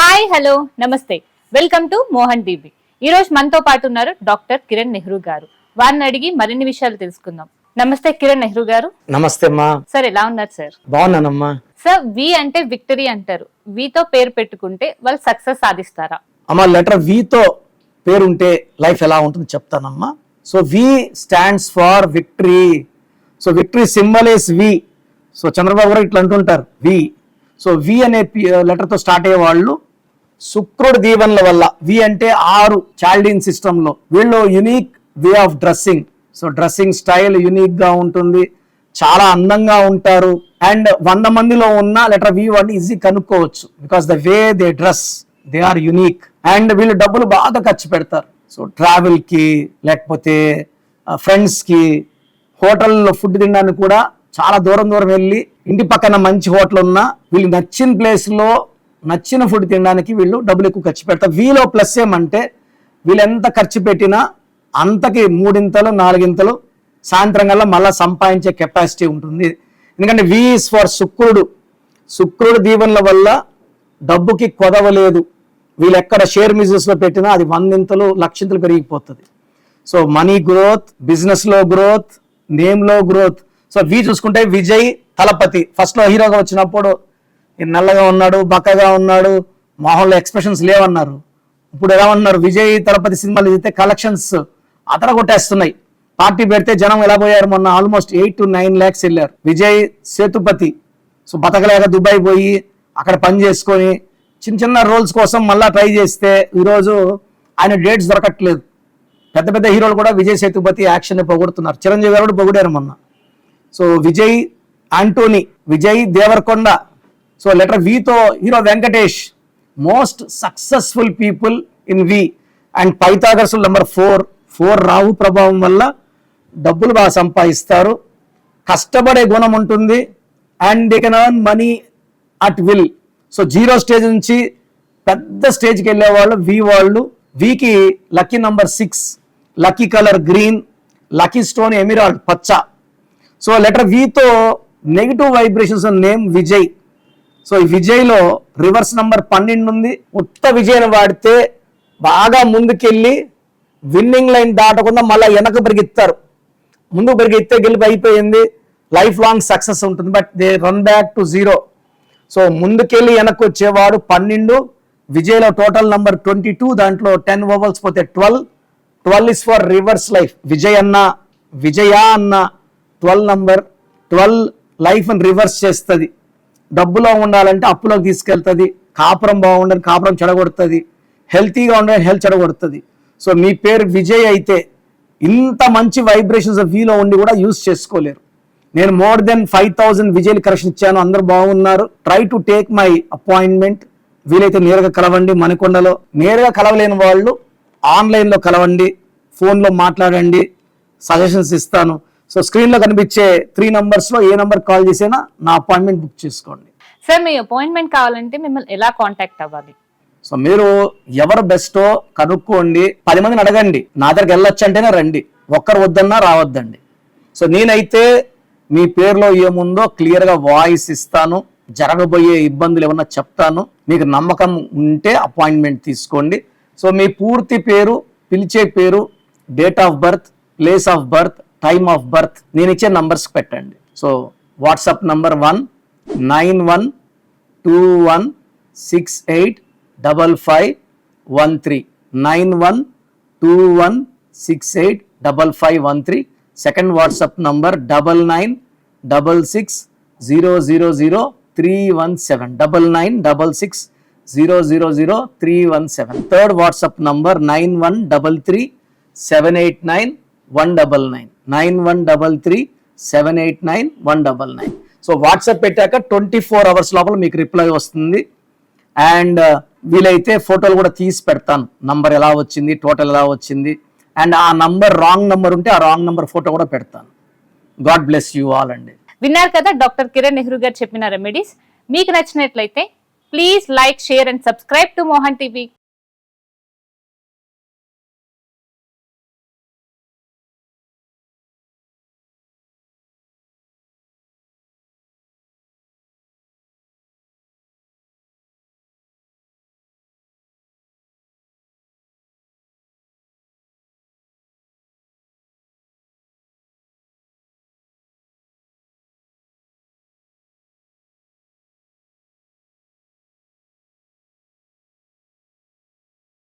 Hi hello నమస్తే. Welcome to Mohan TV ఈ రోజు మనతో పాటు ఉన్నారు డాక్టర్ కిరణ్ నెహ్రూ గారు. వారిని అడిగి మరిన్ని విషయాలు తెలుసుకుందాం. నమస్తే కిరణ్ నెహ్రూ గారు. నమస్తే అమ్మా. సార్ ఎలా ఉన్నారు సార్? బాగున్నానమ్మా. సార్ వి అంటే విక్టరీ అంటారు. వితో పేరు పెట్టుకుంటే వాళ్ళు సక్సెస్ సాధిస్తారా? అమ్మా లెటర్ వితో పేరుంటే లైఫ్ ఎలా ఉంటుంది చెప్తానమ్మా. So V stands for victory. So victory symbol is V. So Chandrababu garu ఇట్లా అంటుంటారు వి. సో వి అనే లెటర్తో స్టార్ట్ అయ్యే వాళ్ళు శుక్రుడు దీవెనల వల్ల వి అంటే ఆరు చాల్డీన్ సిస్టంలో వీళ్ళు unique way of dressing so dressing style యునిక్గా ఉంటుంది. చాలా అందంగా ఉంటారు. అండ్ వంద మందిలో ఉన్న లెటర్ వి వాడిని ఈజీ కనుక్కోవచ్చు. Because the way they dress they are unique and వీళ్ళు డబ్బులు బాగా ఖర్చు పెడతారు. సో ట్రావెల్కి లేకపోతే uh, ఫ్రెండ్స్కి హోటల్లో ఫుడ్ తినడానికి కూడా చాలా దూరం దూరం వెళ్ళి ఇంటి పక్కన మంచి హోటల్ ఉన్నా వీళ్ళు నచ్చిన ప్లేస్లో నచ్చిన ఫుడ్ తినడానికి వీళ్ళు డబ్బులు ఎక్కువ ఖర్చు పెడతారు. వీలో ప్లస్ ఏమంటే వీళ్ళు ఎంత ఖర్చు పెట్టినా అంతకి మూడింతలు నాలుగింతలు సాయంత్రం కల్లా మళ్ళీ సంపాదించే కెపాసిటీ ఉంటుంది. ఎందుకంటే వీస్ ఫర్ శుక్రుడు. శుక్రుడు దీవెనల వల్ల డబ్బుకి కొదవలేదు వీళ్ళు ఎక్కడ షేర్ బిజినెస్లో పెట్టినా అది వందింతలు లక్షింతలు పెరిగిపోతుంది. సో మనీ గ్రోత్ బిజినెస్లో గ్రోత్ నేమ్లో గ్రోత్ సో వి చూసుకుంటే విజయ్ తలపతి. ఫస్ట్లో హీరోగా వచ్చినప్పుడు నల్లగా ఉన్నాడు బక్కగా ఉన్నాడు మొహంలో ఎక్స్ప్రెషన్స్ లేవన్నారు. ఇప్పుడు ఎలా ఉన్నారు విజయ్ తలపతి సినిమాలు ఇస్తే కలెక్షన్స్ అతర కొట్టేస్తున్నాయి పార్టీ పెడితే జనం ఎలా పోయారు? మొన్న almost eight to nine lakhs వెళ్ళారు. విజయ్ సేతుపతి. సో బతకలేక దుబాయ్ పోయి అక్కడ పని చేసుకొని చిన్న చిన్న రోల్స్ కోసం మళ్ళీ ట్రై చేస్తే ఈరోజు ఆయన డేట్స్ దొరకట్లేదు. పెద్ద పెద్ద హీరోలు కూడా విజయ్ సేతుపతి యాక్షన్ పొగుడుతున్నారు. చిరంజీవి గారు కూడా పొగిడారు మొన్న. So Vijay Antony Vijay Devarakonda so letter వితో hero Venkatesh most successful people in V and Pythagoras number four four Rahu ప్రభావం వల్ల డబ్బులు బాగా సంపాదిస్తారు. కష్టపడే గుణం ఉంటుంది. And they can earn money at will so zero stage నుంచి పెద్ద స్టేజ్కి వెళ్ళే వాళ్ళు వి వాళ్ళు. Vicky lucky number six lucky colour green lucky stone emerald పచ్చ. So letter వితో negative vibrations name Vijay so ఈ విజయ్లో రివర్స్ నంబర్ పన్నెండు ఉంది. ఉత్త విజయ్ వాడితే బాగా ముందుకెళ్ళి విన్నింగ్ లైన్ దాటకుండా మళ్ళీ వెనక పరిగెత్తారు. ముందుకు పరిగెత్తే గెలుపు అయిపోయింది. లైఫ్ లాంగ్ సక్సెస్ ఉంటుంది. But they run back to zero. So ముందుకెళ్ళి వెనక్కి వచ్చేవాడు పన్నెండు. విజయ్లో టోటల్ నంబర్ ట్వంటీ టూ. దాంట్లో టెన్ ఓవర్స్ పోతే twelve. Twelve is for reverse life. Vijay అన్న విజయ అన్న ట్వెల్వ్ నంబర్ ట్వెల్వ్ లైఫ్ని రివర్స్ చేస్తుంది. డబ్బులో ఉండాలంటే అప్పులోకి తీసుకెళ్తుంది. కాపురం బాగుండని కాపురం చెడగొడుతుంది. హెల్తీగా ఉండాలి హెల్త్ చెడగొడుతుంది. సో మీ పేరు విజయ్ అయితే ఇంత మంచి వైబ్రేషన్స్ వీలో ఉండి కూడా యూస్ చేసుకోలేరు. నేను మోర్ దెన్ ఫైవ్ థౌసండ్ విజయ్లు కరెక్షన్ ఇచ్చాను. అందరూ బాగున్నారు. Try to take my appointment వీలైతే నేరుగా కలవండి మణికొండలో. నేరుగా కలవలేని వాళ్ళు ఆన్లైన్లో కలవండి. ఫోన్లో మాట్లాడండి. సజెషన్స్ ఇస్తాను. సో స్క్రీన్లో కనిపించే త్రీ నంబర్స్లో ఏ నంబర్ కాల్ చేసినా నా అపాయింట్మెంట్ బుక్ చేసుకోండి. సార్ మీ అపాయింట్మెంట్ కావాలంటే మిమ్మల్ని ఎలా కాంటాక్ట్ అవ్వాలి? సో మీరు ఎవరు బెస్టో కనుక్కోండి. పది మందిని అడగండి. నా దగ్గరికి వెళ్ళొచ్చు అంటేనే రండి. ఒక్కరు వద్దన్నా రావద్దండి. సో నేనైతే మీ పేరులో ఏముందో క్లియర్గా వాయిస్ ఇస్తాను. జరగబోయే ఇబ్బందులు ఏమన్నా చెప్తాను. మీకు నమ్మకం ఉంటే అపాయింట్మెంట్ తీసుకోండి. సో మీ పూర్తి పేరు పిలిచే పేరు date of birth place of birth time of birth నేను ఇచ్చే నంబర్స్ పెట్టండి. So WhatsApp number one nine one two one six eight double five one three. Nine one two one six eight double five one three. Second WhatsApp number double nine double six zero zero zero three one seven. Double nine double six zero zero zero three one seven. Third WhatsApp number nine one double three seven eight nine one double nine nine one double three seven eight nine one double nine so WhatsApp పెట్టాక twenty four hours లోపల మీకు reply వస్తుంది. And uh, వీలైతే ఫోటోలు కూడా తీసి పెడతాను. Number ఎలా వచ్చింది టోటల్ ఎలా వచ్చింది. అండ్ ఆ నంబర్ రాంగ్ నంబర్ ఉంటే ఆ రాంగ్ నంబర్ ఫోటో కూడా పెడతాను. గాడ్ బ్లెస్ యూ ఆల్ అండి. విన్నారు కదా డాక్టర్ కిరణ్ నెహ్రూ గారు చెప్పిన రెమెడీస్ మీకు నచ్చినట్లయితే please like share and subscribe to Mohan TV